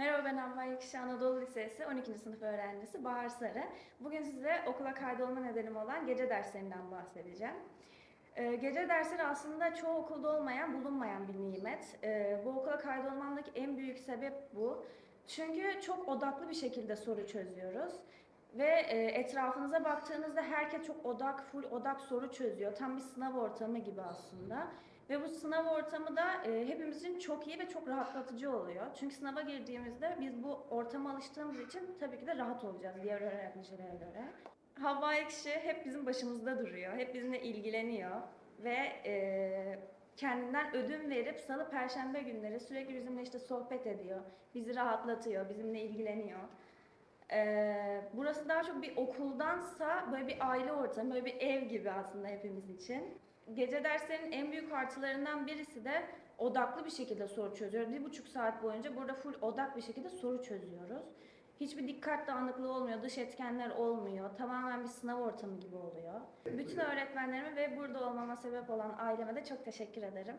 Merhaba ben Havva Yekişi Anadolu Lisesi 12. sınıf öğrencisi Bahar Sarı. Bugün size okula kaydolma nedenim olan gece derslerinden bahsedeceğim. Ee, gece dersleri aslında çoğu okulda olmayan, bulunmayan bir nimet. Ee, bu okula kaydolmamdaki en büyük sebep bu. Çünkü çok odaklı bir şekilde soru çözüyoruz. Ve e, etrafınıza baktığınızda herkes çok odak, full odak soru çözüyor. Tam bir sınav ortamı gibi aslında. Ve bu sınav ortamı da e, hepimiz için çok iyi ve çok rahatlatıcı oluyor. Çünkü sınava girdiğimizde biz bu ortama alıştığımız için tabii ki de rahat olacağız diğer öğrencilere göre. Havva Ekşi hep bizim başımızda duruyor, hep bizimle ilgileniyor ve e, kendinden ödün verip salı perşembe günleri sürekli bizimle işte sohbet ediyor, bizi rahatlatıyor, bizimle ilgileniyor. Ee, burası daha çok bir okuldansa böyle bir aile ortamı, böyle bir ev gibi aslında hepimiz için. Gece derslerinin en büyük artılarından birisi de odaklı bir şekilde soru çözüyoruz. Bir buçuk saat boyunca burada full odak bir şekilde soru çözüyoruz. Hiçbir dikkat dağınıklığı olmuyor, dış etkenler olmuyor. Tamamen bir sınav ortamı gibi oluyor. Bütün öğretmenlerime ve burada olmama sebep olan aileme de çok teşekkür ederim.